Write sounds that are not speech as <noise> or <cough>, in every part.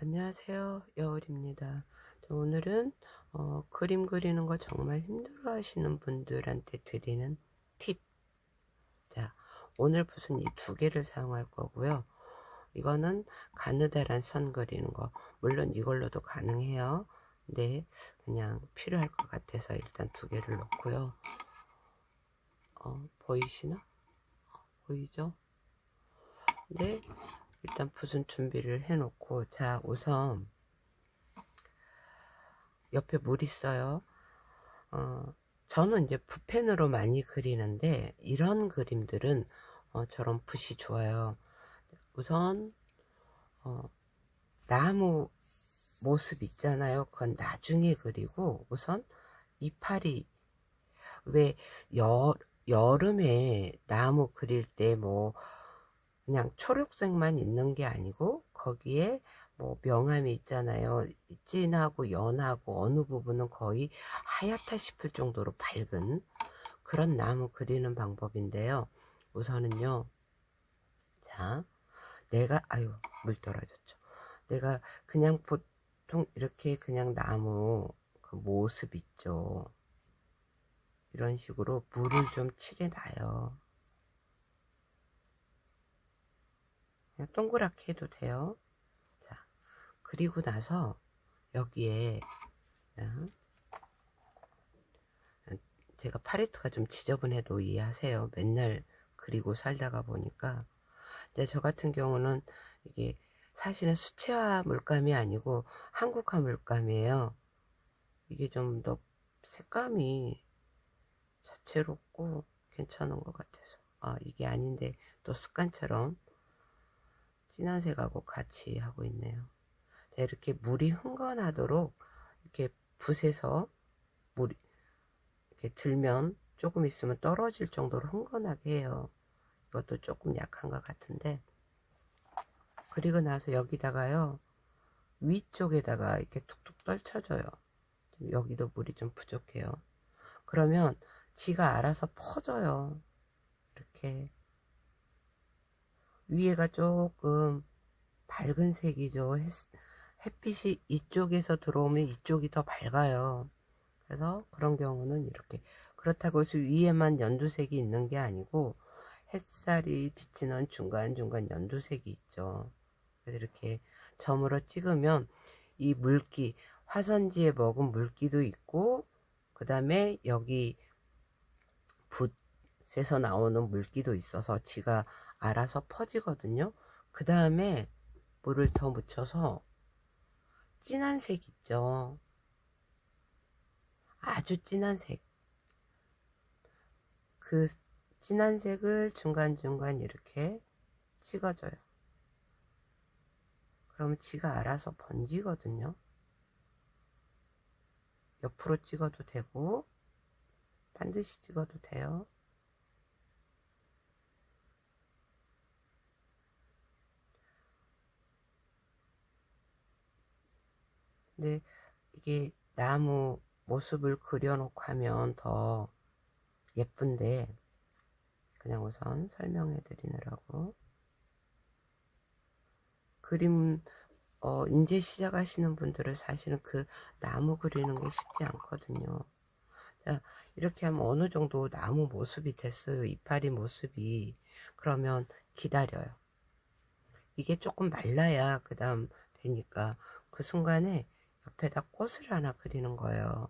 안녕하세요. 여울입니다. 저 오늘은 어, 그림 그리는 거 정말 힘들어 하시는 분들한테 드리는 팁. 자, 오늘 붓은 이두 개를 사용할 거고요. 이거는 가느다란 선 그리는 거. 물론 이걸로도 가능해요. 근데 그냥 필요할 것 같아서 일단 두 개를 넣고요. 어, 보이시나? 어, 보이죠? 네 일단 붓은 준비를 해 놓고 자 우선 옆에 물 있어요. 어, 저는 이제 붓펜으로 많이 그리는데 이런 그림들은 어, 저런 붓이 좋아요. 우선 어, 나무 모습 있잖아요. 그건 나중에 그리고 우선 이파리 왜 여, 여름에 나무 그릴 때뭐 그냥 초록색만 있는 게 아니고 거기에 뭐 명암이 있잖아요. 진하고 연하고 어느 부분은 거의 하얗다 싶을 정도로 밝은 그런 나무 그리는 방법인데요. 우선은요. 자, 내가 아유 물 떨어졌죠. 내가 그냥 보통 이렇게 그냥 나무 그 모습 있죠. 이런 식으로 물을 좀 칠해놔요. 그냥 동그랗게 해도 돼요. 자, 그리고 나서 여기에 어, 제가 팔레트가 좀 지저분해도 이해하세요. 맨날 그리고 살다가 보니까 근데 저 같은 경우는 이게 사실은 수채화 물감이 아니고 한국화 물감이에요. 이게 좀 더 색감이 자체롭고 괜찮은 것 같아서 아 이게 아닌데 또 습관처럼 진한 색하고 같이 하고 있네요. 자, 이렇게 물이 흥건하도록 이렇게 붓에서 물이 이렇게 들면 조금 있으면 떨어질 정도로 흥건하게 해요. 이것도 조금 약한 것 같은데 그리고 나서 여기다가요 위쪽에다가 이렇게 툭툭 떨쳐줘요. 여기도 물이 좀 부족해요. 그러면 지가 알아서 퍼져요. 이렇게 위에가 조금 밝은 색이죠. 햇빛이 이쪽에서 들어오면 이쪽이 더 밝아요. 그래서 그런 경우는 이렇게 그렇다고 해서 위에만 연두색이 있는 게 아니고 햇살이 비치는 중간중간 연두색이 있죠. 그래서 이렇게 점으로 찍으면 이 물기 화선지에 먹은 물기도 있고 그 다음에 여기 붓에서 나오는 물기도 있어서 지가 알아서 퍼지거든요. 그 다음에 물을 더 묻혀서 진한 색 있죠. 아주 진한 색. 그 진한 색을 중간중간 이렇게 찍어줘요. 그러면 지가 알아서 번지거든요. 옆으로 찍어도 되고 반드시 찍어도 돼요. 근데 이게 나무 모습을 그려놓고 하면 더 예쁜데 그냥 우선 설명해 드리느라고. 그림 어 이제 시작하시는 분들은 사실은 그 나무 그리는 게 쉽지 않거든요. 자 이렇게 하면 어느 정도 나무 모습이 됐어요. 이파리 모습이. 그러면 기다려요. 이게 조금 말라야 그 다음 되니까 그 순간에 옆에다 꽃을 하나 그리는 거예요.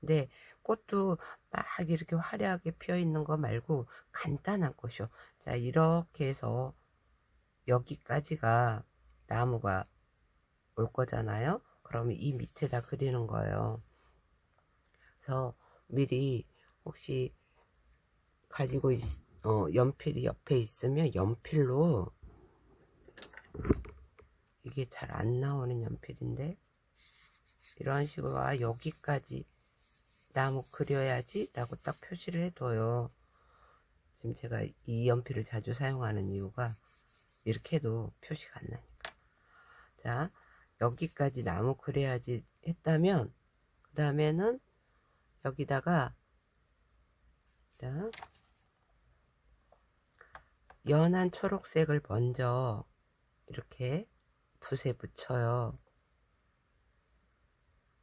근데 꽃도 막 이렇게 화려하게 피어 있는 거 말고 간단한 꽃이요. 자, 이렇게 해서 여기까지가 나무가 올 거잖아요. 그러면 이 밑에다 그리는 거예요. 그래서 미리 혹시 가지고 있, 어, 연필이 옆에 있으면 연필로 이게 잘 안 나오는 연필인데 이런 식으로 아 여기까지 나무 그려야지 라고 딱 표시를 해둬요. 지금 제가 이 연필을 자주 사용하는 이유가 이렇게 해도 표시가 안 나니까. 자 여기까지 나무 그려야지 했다면 그 다음에는 여기다가 자 연한 초록색을 먼저 이렇게 붓에 붙여요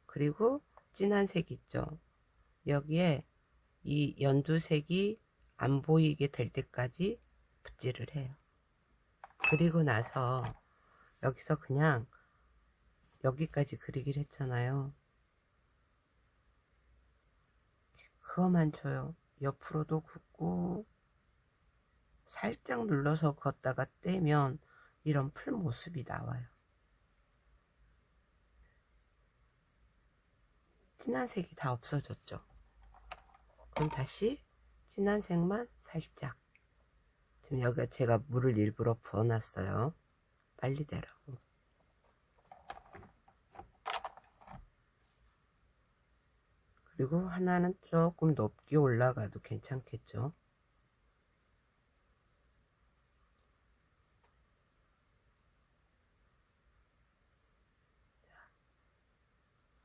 그리고 진한 색 있죠. 여기에 이 연두색이 안 보이게 될 때까지 붓질을 해요. 그리고 나서 여기서 그냥 여기까지 그리기로 했잖아요. 그거만 줘요. 옆으로도 긋고 살짝 눌러서 걷다가 떼면 이런 풀 모습이 나와요. 진한 색이 다 없어졌죠. 그럼 다시 진한 색만 살짝. 지금 여기가 제가 물을 일부러 부어놨어요. 빨리 되라고. 그리고 하나는 조금 높게 올라가도 괜찮겠죠.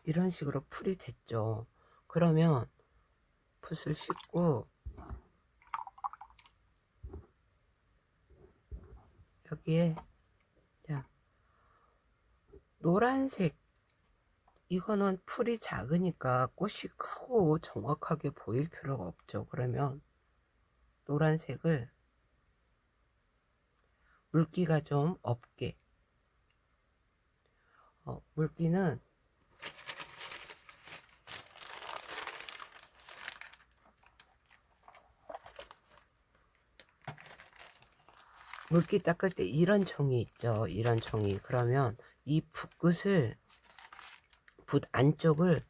이런 식으로 풀이 됐죠. 그러면 붓을 씻고 여기에 자, 노란색 이거는 풀이 작으니까 꽃이 크고 정확하게 보일 필요가 없죠. 그러면 노란색을 물기가 좀 없게 어, 물기는 물기 닦을 때 이런 종이 있죠. 이런 종이. 그러면 이 붓끝을 붓 안쪽을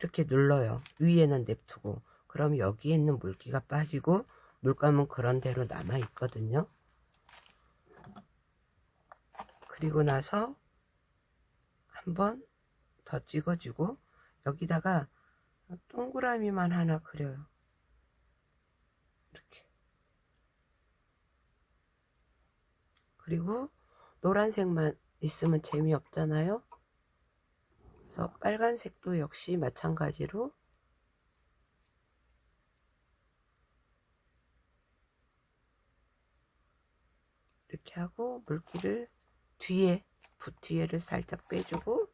이렇게 눌러요. 위에는 냅두고. 그럼 여기에 있는 물기가 빠지고 물감은 그런 대로 남아 있거든요. 그리고 나서 한번 더 찍어주고 여기다가 동그라미만 하나 그려요. 이렇게. 그리고 노란색만 있으면 재미없잖아요. 그래서 빨간색도 역시 마찬가지로 이렇게 하고 물기를 뒤에 붓 뒤에를 살짝 빼주고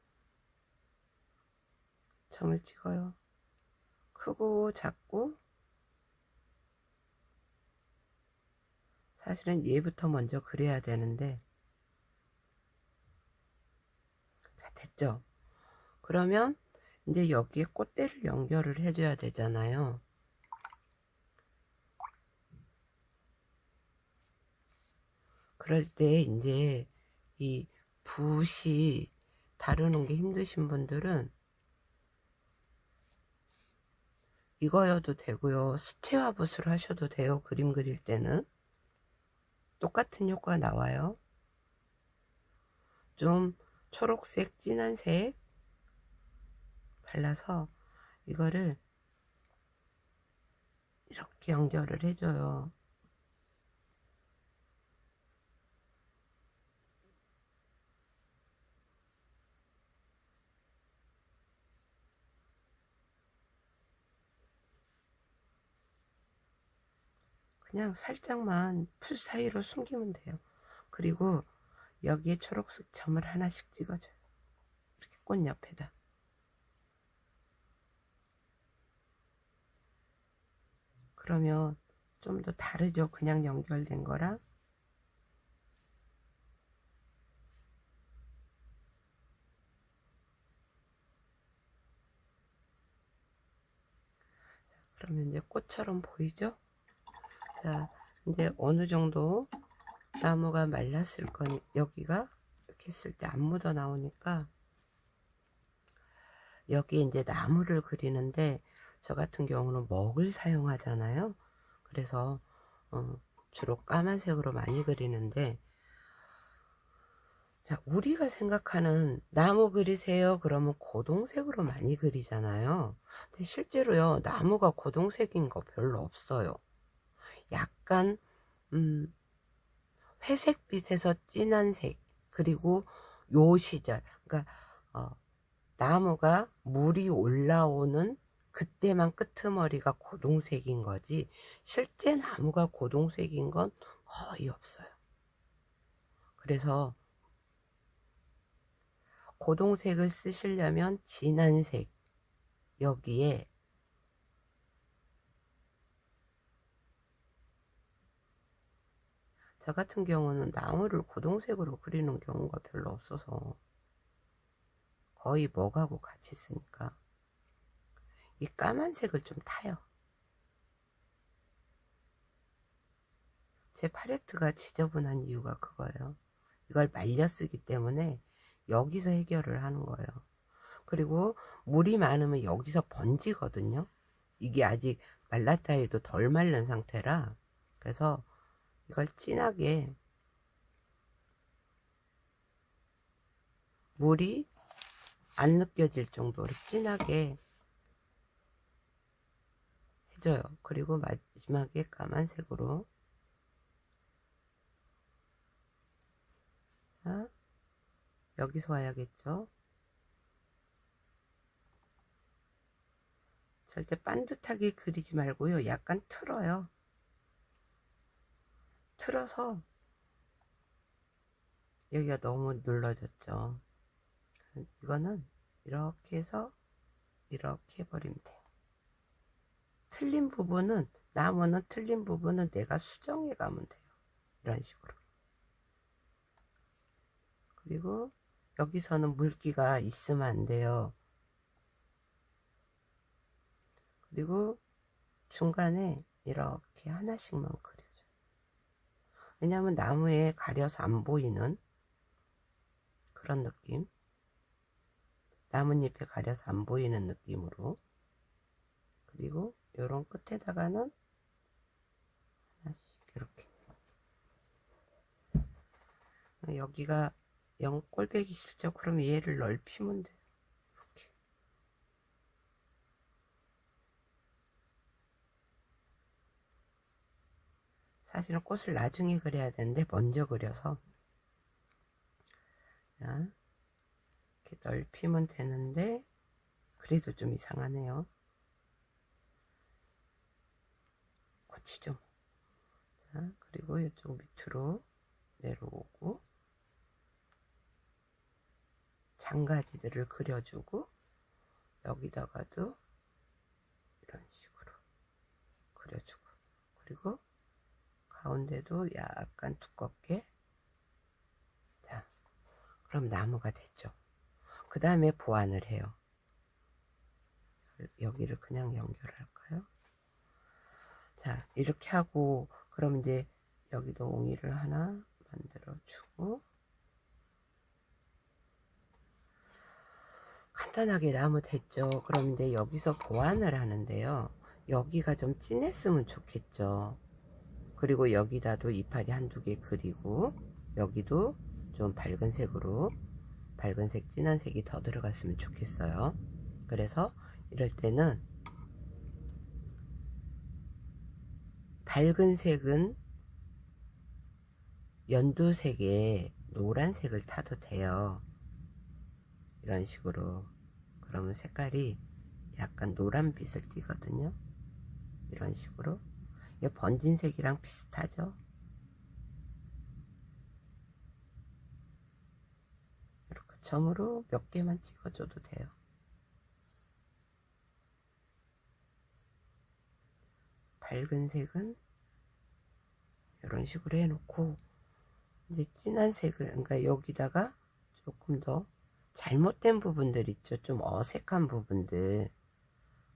점을 찍어요. 크고 작고 사실은 얘부터 먼저 그려야 되는데. 자 됐죠? 그러면 이제 여기에 꽃대를 연결을 해줘야 되잖아요. 그럴 때 이제 이 붓이 다루는 게 힘드신 분들은 이거여도 되고요. 수채화 붓으로 하셔도 돼요. 그림 그릴 때는 똑같은 효과가 나와요. 좀 초록색, 진한 색 발라서 이거를 이렇게 연결을 해줘요. 그냥 살짝만 풀 사이로 숨기면 돼요. 그리고 여기에 초록색 점을 하나씩 찍어줘요. 이렇게 꽃 옆에다. 그러면 좀 더 다르죠. 그냥 연결된 거랑. 그러면 이제 꽃처럼 보이죠? 자, 이제 어느 정도 나무가 말랐을 거니, 여기가 이렇게 했을 때 안 묻어 나오니까, 여기 이제 나무를 그리는데, 저 같은 경우는 먹을 사용하잖아요. 그래서, 어, 주로 까만색으로 많이 그리는데, 자, 우리가 생각하는 나무 그리세요. 그러면 고동색으로 많이 그리잖아요. 근데 실제로요, 나무가 고동색인 거 별로 없어요. 약간 음, 회색빛에서 진한 색 그리고 요 시절 그러니까 어, 나무가 물이 올라오는 그때만 끄트머리가 고동색인 거지 실제 나무가 고동색인 건 거의 없어요. 그래서 고동색을 쓰시려면 진한 색 여기에 저 같은 경우는 나무를 고동색으로 그리는 경우가 별로 없어서 거의 먹하고 같이 쓰니까 이 까만색을 좀 타요. 제 팔레트가 지저분한 이유가 그거예요. 이걸 말려 쓰기 때문에 여기서 해결을 하는 거예요. 그리고 물이 많으면 여기서 번지거든요. 이게 아직 말랐다 해도 덜 말른 상태라 그래서 이걸 진하게 물이 안 느껴질 정도로 진하게 해줘요. 그리고 마지막에 까만색으로 자, 여기서 와야겠죠. 절대 반듯하게 그리지 말고요. 약간 틀어요. 틀어서 여기가 너무 눌러졌죠. 이거는 이렇게 해서 이렇게 해버리면 돼요. 틀린 부분은 나무는 틀린 부분은 내가 수정해 가면 돼요. 이런 식으로. 그리고 여기서는 물기가 있으면 안 돼요. 그리고 중간에 이렇게 하나씩만 그려줘요. 왜냐하면 나무에 가려서 안 보이는 그런 느낌. 나뭇잎에 가려서 안 보이는 느낌으로. 그리고 요런 끝에다가는 하나씩 이렇게. 여기가 영 꼴배기 싫죠? 그럼 얘를 넓히면 돼요. 이렇게. 사실은 꽃을 나중에 그려야 되는데 먼저 그려서 자, 이렇게 넓히면 되는데 그래도 좀 이상하네요. 좀. 자, 그리고 이쪽 밑으로 내려오고 장가지들을 그려주고 여기다가도 이런 식으로 그려주고 그리고 가운데도 약간 두껍게. 자 그럼 나무가 됐죠. 그 다음에 보완을 해요. 여기를 그냥 연결할까요? 자 이렇게 하고 그럼 이제 여기도 옹이를 하나 만들어 주고. 간단하게 나무 됐죠. 그럼 이제 여기서 보완을 하는데요. 여기가 좀 진했으면 좋겠죠 그리고 여기다도 이파리 한두 개 그리고 여기도 좀 밝은 색으로 밝은 색 진한 색이 더 들어갔으면 좋겠어요. 그래서 이럴 때는 밝은 색은 연두색에 노란색을 타도 돼요. 이런 식으로. 그러면 색깔이 약간 노란빛을 띠거든요. 이런 식으로. 이 번진 색이랑 비슷하죠 이렇게 점으로 몇 개만 찍어줘도 돼요 밝은 색은 이런 식으로 해놓고 이제 진한 색을 그러니까 여기다가 조금 더 잘못된 부분들 있죠. 좀 어색한 부분들.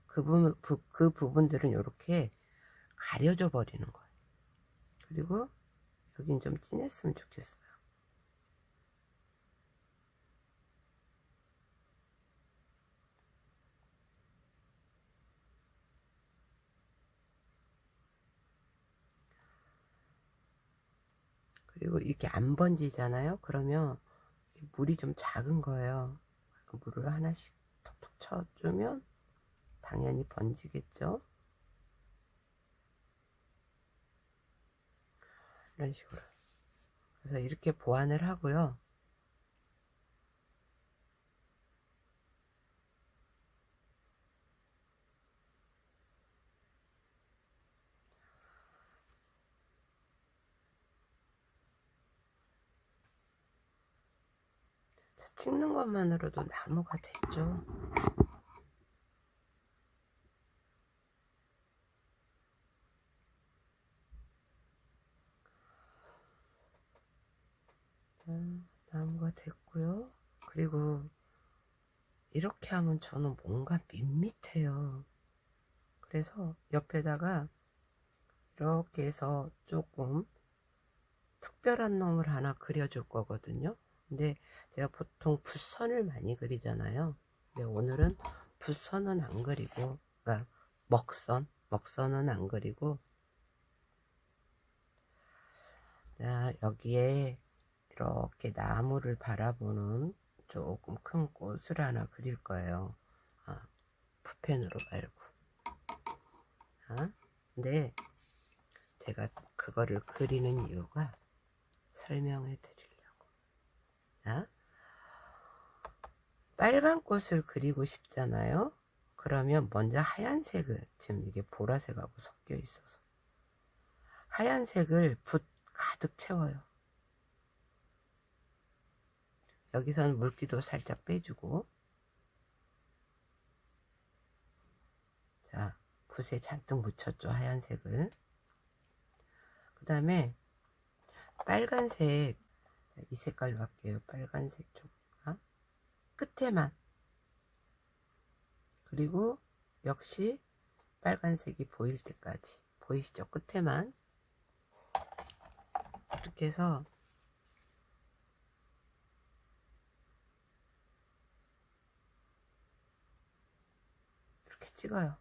그, 부분, 그, 그 부분들은 이렇게 가려져 버리는 거예요. 그리고 여긴 좀 진했으면 좋겠어요. 그리고 이렇게 안 번지잖아요. 그러면 물이 좀 작은 거예요. 물을 하나씩 톡톡 쳐주면 당연히 번지겠죠. 이런 식으로. 그래서 이렇게 보완을 하고요. 찍는 것만으로도 나무가 됐죠. 음, 나무가 됐고요. 그리고 이렇게 하면 저는 뭔가 밋밋해요. 그래서 옆에다가 이렇게 해서 조금 특별한 놈을 하나 그려줄 거거든요. 근데 제가 보통 붓선을 많이 그리잖아요. 근데 오늘은 붓선은 안 그리고, 그러니까 먹선, 먹선은 안 그리고, 자, 여기에 이렇게 나무를 바라보는 조금 큰 꽃을 하나 그릴 거예요. 아, 붓펜으로 말고. 아, 근데 제가 그거를 그리는 이유가 설명해 드리려고. 자, 빨간 꽃을 그리고 싶잖아요. 그러면 먼저 하얀색을, 지금 이게 보라색하고 섞여 있어서. 하얀색을 붓 가득 채워요. 여기서는 물기도 살짝 빼주고. 자, 붓에 잔뜩 묻혔죠, 하얀색을. 그 다음에 빨간색 이 색깔로 할게요. 빨간색 쪽가 끝에만. 그리고 역시 빨간색이 보일 때까지. 보이시죠? 끝에만. 이렇게 해서 이렇게 찍어요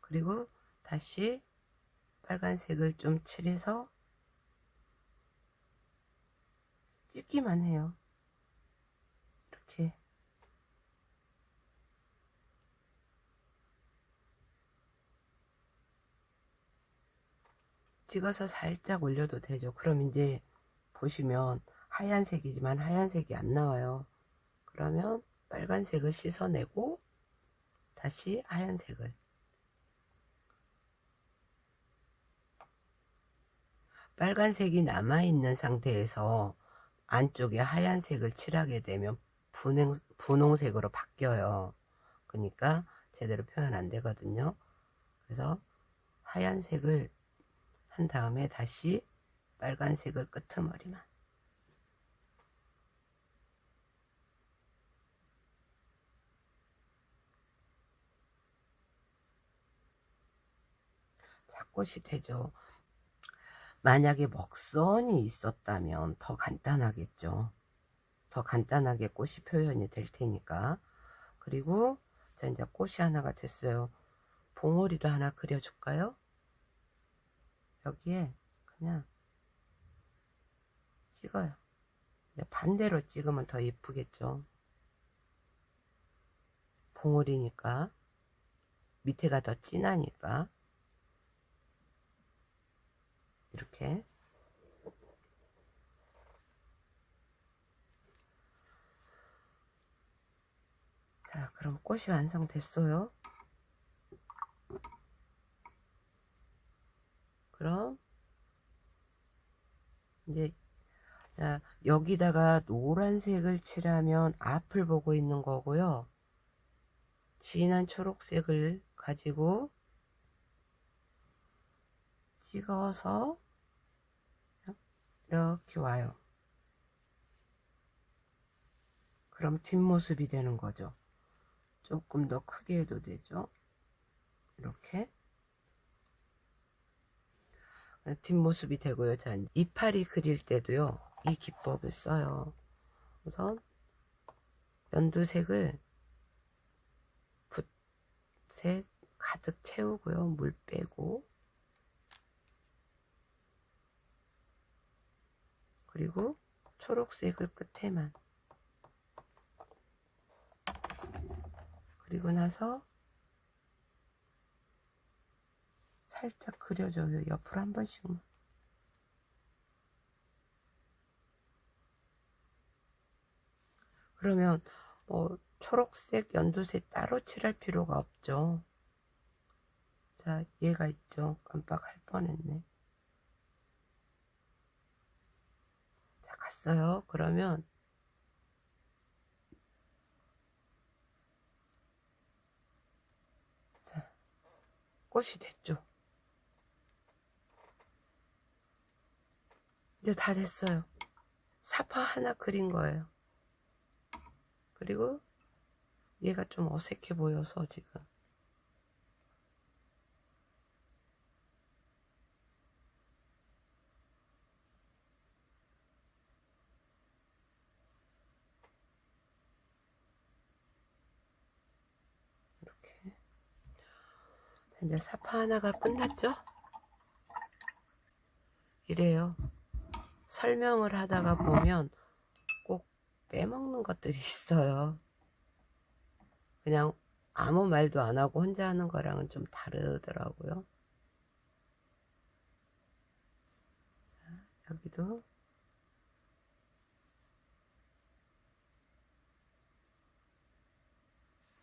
그리고 다시 빨간색을 좀 칠해서 찍기만 해요. 이렇게 찍어서 살짝 올려도 되죠. 그럼 이제 보시면 하얀색이지만 하얀색이 안 나와요. 그러면 빨간색을 씻어내고 다시 하얀색을 빨간색이 남아있는 상태에서 안쪽에 하얀색을 칠하게 되면 분홍, 분홍색으로 바뀌어요. 그러니까 제대로 표현 안 되거든요. 그래서 하얀색을 한 다음에 다시 빨간색을 끄트머리만 자, 꽃이 되죠. 만약에 먹선이 있었다면 더 간단하겠죠. 더 간단하게 꽃이 표현이 될 테니까. 그리고 자 이제 꽃이 하나가 됐어요. 봉오리도 하나 그려줄까요? 여기에 그냥 찍어요. 반대로 찍으면 더 이쁘겠죠. 봉오리니까 밑에가 더 진하니까 이렇게. 자 그럼 꽃이 완성됐어요. 그럼 이제 자 여기다가 노란색을 칠하면 앞을 보고 있는 거고요. 진한 초록색을 가지고 찍어서 이렇게 와요. 그럼 뒷모습이 되는 거죠. 조금 더 크게 해도 되죠. 이렇게 뒷모습이 되고요. 자, 이파리 그릴 때도요. 이 기법을 써요. 우선 연두색을 붓에 가득 채우고요. 물 빼고 그리고 초록색을 끝에만. 그리고 나서 살짝 그려줘요. 옆으로 한 번씩만. 그러면 뭐 초록색 연두색 따로 칠할 필요가 없죠. 자 얘가 있죠. 깜빡할 뻔했네 갔어요. 그러면 자, 꽃이 됐죠. 이제 다 됐어요. 사파 하나 그린 거예요. 그리고 얘가 좀 어색해 보여서 지금 이제 사파 하나가 끝났죠? 이래요. 설명을 하다가 보면 꼭 빼먹는 것들이 <laughs> 있어요. 그냥 아무 말도 안 하고 혼자 하는 거랑은 좀 다르더라고요. 자, 여기도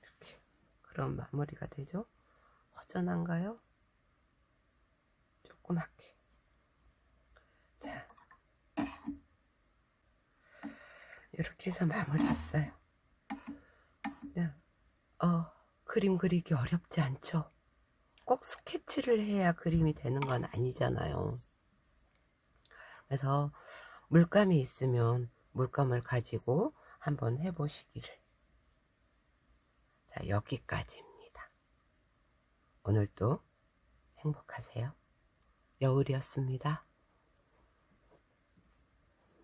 이렇게 그런 마무리가 되죠. 허전한가요? 조그맣게. 자, 이렇게 해서 마무리 했어요. 그냥, 어, 그림 그리기 어렵지 않죠? 꼭 스케치를 해야 그림이 되는 건 아니잖아요. 그래서 물감이 있으면 물감을 가지고 한번 해보시기를. 자, 여기까지입니다. 오늘도 행복하세요. 여울이었습니다.